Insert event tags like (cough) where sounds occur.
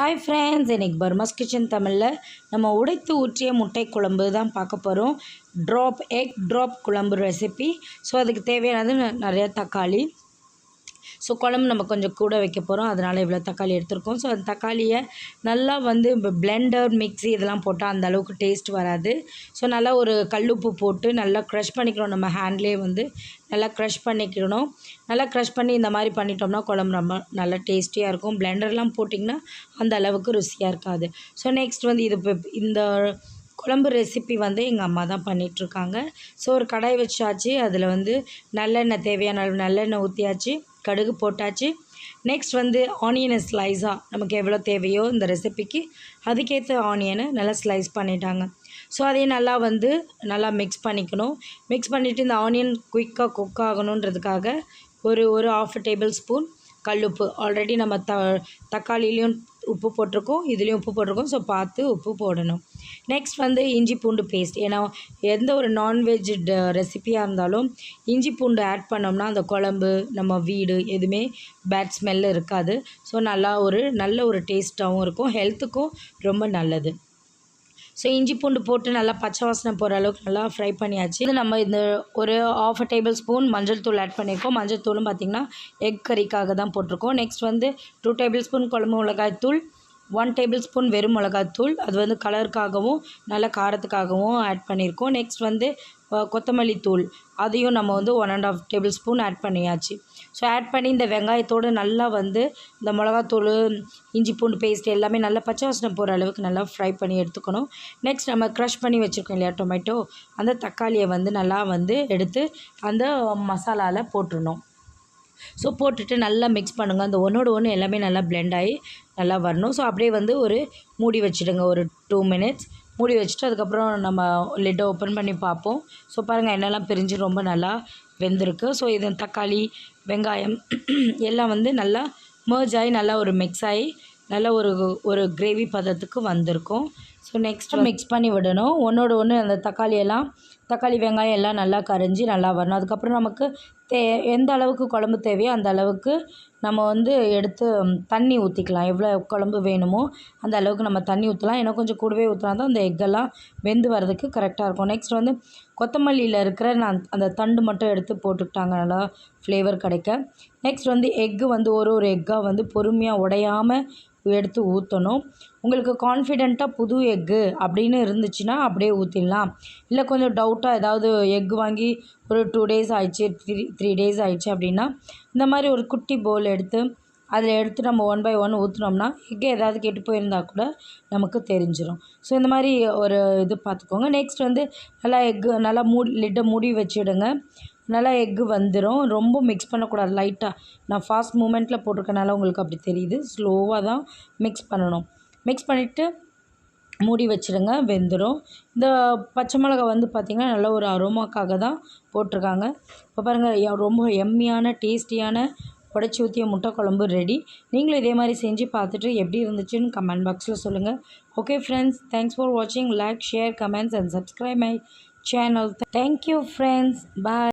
Hi friends இன்னைக்கு பர்மாஸ் kitchen தமிழில் நம்ம உடைத்து ஊற்றிய முட்டை குழம்பு தான் பார்க்க போகிறோம் ட்ராப் எக் ட்ராப் குழம்பு ரெசிபி ஸோ அதுக்கு தேவையானது ந- தக்காளி. ஸோ குழம்பு நம்ம கொஞ்சம் கூட வைக்க போகிறோம் அதனால் இவ்வளோ தக்காளி எடுத்திருக்கோம். ஸோ அந்த தக்காளியை நல்லா வந்து பிளெண்டர் மிக்ஸி இதெல்லாம் போட்டால் அந்த அளவுக்கு டேஸ்ட் வராது. ஸோ நல்லா ஒரு கல்லுப்பு போட்டு நல்லா க்ரஷ் பண்ணிக்கணும். நம்ம ஹேண்ட்லேயே வந்து நல்லா க்ரஷ் பண்ணிக்கணும். நல்லா க்ரஷ் பண்ணி இந்த மாதிரி பண்ணிட்டோம்னா குழம்பு ரொம்ப நல்லா டேஸ்டியாக இருக்கும். பிளெண்டர்லாம் போட்டிங்கன்னா அந்த அளவுக்கு ருசியாக இருக்காது. ஸோ நெக்ஸ்ட் வந்து இது இப்போ இந்த குழம்பு ரெசிபி வந்து எங்கள் அம்மா தான் பண்ணிகிட்ருக்காங்க ஸோ ஒரு கடாய் வச்சாச்சு. அதில் வந்து நல்லெண்ணெய் தேவையான அளவு நல்லெண்ணெய் ஊற்றியாச்சு கடுகு போட்டாச்சு. நெக்ஸ்ட் வந்து ஆனியனை ஸ்லைஸாக நமக்கு எவ்வளோ தேவையோ இந்த ரெசிபிக்கு அதுக்கேற்ற ஆனியனை நல்லா ஸ்லைஸ் பண்ணிட்டாங்க. ஸோ அதையும் நல்லா வந்து நல்லா மிக்ஸ் பண்ணிக்கணும். மிக்ஸ் பண்ணிவிட்டு இந்த ஆனியன் குயிக்காக குக் ஆகணுன்றதுக்காக ஒரு ஒரு ஆஃப் டேபிள் ஸ்பூன் கல்லுப்பு. ஆல்ரெடி நம்ம த தக்காளிலையும் உப்பு போட்டிருக்கோம் இதுலேயும் உப்பு போட்டிருக்கோம். ஸோ பார்த்து உப்பு போடணும். நெக்ஸ்ட் வந்து இஞ்சி பூண்டு பேஸ்ட் ஏன்னா எந்த ஒரு நான்வெஜ் ரெசிபியாக uh, இருந்தாலும் இஞ்சி பூண்டு ஆட் பண்ணோம்னா அந்த குழம்பு நம்ம வீடு எதுவுமே பேட் ஸ்மெல் இருக்காது. ஸோ நல்லா ஒரு நல்ல ஒரு டேஸ்ட்டாகவும் இருக்கும். ஹெல்த்துக்கும் ரொம்ப நல்லது. ஸோ இஞ்சி பூண்டு போட்டு நல்லா பச்சை வாசனை போகிற அளவுக்கு நல்லா ஃப்ரை பண்ணியாச்சு. இது நம்ம இந்த ஒரு ஆஃப் டேபிள் ஸ்பூன் மஞ்சள் தூள் ஆட் பண்ணியிருக்கோம். மஞ்சள் தூளும் பார்த்திங்கன்னா எக் கறிக்காக தான் போட்டிருக்கோம். நெக்ஸ்ட் வந்து டூ டேபிள் ஸ்பூன் குழம்பு மிளகாய் தூள் ஒன் டேபிள் ஸ்பூன் வெறும் மிளகாத்தூள். அது வந்து கலருக்காகவும் நல்ல காரத்துக்காகவும் ஆட் பண்ணியிருக்கோம். நெக்ஸ்ட் வந்து கொத்தமல்லி தூள். அதையும் நம்ம வந்து one and half tablespoon add பண்ணியாச்சு. ஸோ ஆட் பண்ணி இந்த வெங்காயத்தோடு நல்லா வந்து இந்த மிளகாத்தூள் இஞ்சி பூண்டு பேஸ்ட் எல்லாமே நல்லா பச்சை வாசனை போகிற அளவுக்கு நல்லா ஃப்ரை பண்ணி எடுத்துக்கணும். நெக்ஸ்ட் நம்ம க்ரஷ் பண்ணி வச்சுருக்கோம் இல்லையா டொமேட்டோ அந்த தக்காளியை வந்து நல்லா வந்து எடுத்து அந்த மசாலாவில் போட்டுடணும். ஸோ போட்டுட்டு நல்லா மிக்ஸ் பண்ணுங்கள் அந்த ஒன்றோட ஒன்று எல்லாமே நல்லா பிளெண்ட் ஆகி நல்லா வரணும். ஸோ அப்படியே வந்து ஒரு மூடி வச்சுடுங்க. ஒரு டூ மினிட்ஸ் மூடி வச்சுட்டு அதுக்கப்புறம் நம்ம லிட்டை ஓப்பன் பண்ணி பார்ப்போம். ஸோ பாருங்கள் என்னெல்லாம் பிரிஞ்சு ரொம்ப நல்லா வெந்திருக்கு. ஸோ இது தக்காளி வெங்காயம் (clears throat) எல்லாம் வந்து நல்லா merge ஆகி நல்லா ஒரு மிக்ஸ் ஆகி நல்ல ஒரு ஒரு கிரேவி பதத்துக்கு வந்திருக்கும். ஸோ நெக்ஸ்ட் மிக்ஸ் பண்ணி விடணும். ஒன்றோட ஒன்று அந்த தக்காளி எல்லாம் தக்காளி வெங்காயம் எல்லாம் நல்லா கரைஞ்சி நல்லா வரணும். அதுக்கப்புறம் நமக்கு தே எந்த அளவுக்கு குழம்பு தேவையோ அந்த அளவுக்கு நம்ம வந்து எடுத்து தண்ணி ஊற்றிக்கலாம் எவ்வளோ குழம்பு வேணுமோ அந்த அளவுக்கு நம்ம தண்ணி ஊற்றலாம் இன்னும் கொஞ்சம் கூடவே ஊற்றினா தான் அந்த எக்கெல்லாம் வெந்து வர்றதுக்கு கரெக்டாக இருக்கும். நெக்ஸ்ட் வந்து கொத்தமல்லியில் இருக்கிற நான் அந்த தண்டு மட்டும் எடுத்து போட்டுக்கிட்டாங்க. நல்லா ஃப்ளேவர் கிடைக்க. நெக்ஸ்ட் வந்து எக்கு வந்து ஒரு ஒரு எக்காக வந்து பொறுமையாக உடையாமல் எடுத்து ஊற்றணும் உங்களுக்கு கான்ஃபிடெண்ட்டாக புது எக்கு அப்படின்னு இருந்துச்சுன்னா அப்படியே ஊற்றிடலாம் இல்லை கொஞ்சம் டவுட்டாக ஏதாவது எக் வாங்கி ஒரு டூ டேஸ் ஆயிடுச்சு த்ரீ த்ரீ டேஸ் ஆயிடுச்சு அப்படின்னா இந்த மாதிரி ஒரு குட்டி பவுல் எடுத்து அதில் எடுத்து நம்ம ஒன் பை ஒன் ஊற்றினோம்னா எக்கு ஏதாவது கெட்டு போயிருந்தா கூட நமக்கு தெரிஞ்சிடும் ஸோ இந்த மாதிரி ஒரு இது பார்த்துக்கோங்க நெக்ஸ்ட் வந்து நல்லா எக்கு நல்லா மூடி லிட்டை மூடி வச்சுடுங்க. நல்லா எக்கு வந்துடும் ரொம்ப மிக்ஸ் பண்ணக்கூடாது. லைட்டாக நான் ஃபாஸ்ட் மூமெண்ட்டில் போட்டிருக்கனால உங்களுக்கு அப்படி தெரியுது. ஸ்லோவாக தான் மிக்ஸ் பண்ணணும். மிக்ஸ் பண்ணிவிட்டு மூடி வச்சிடுங்க வெந்துடும் இந்த பச்சை மிளகா வந்து பார்த்திங்கன்னா நல்ல ஒரு அரோமாக்காக தான் போட்டிருக்காங்க. இப்போ பாருங்கள் ரொம்ப எம்மியான டேஸ்டியான உடச்சி ஊற்றிய முட்டை குழம்பு ரெடி நீங்களும் இதே மாதிரி செஞ்சு பார்த்துட்டு எப்படி இருந்துச்சுன்னு கமெண்ட் பாக்ஸில் சொல்லுங்கள் ஓகே ஃப்ரெண்ட்ஸ் தேங்க்ஸ் ஃபார் வாட்சிங் like share comments and subscribe my channel thank you friends bye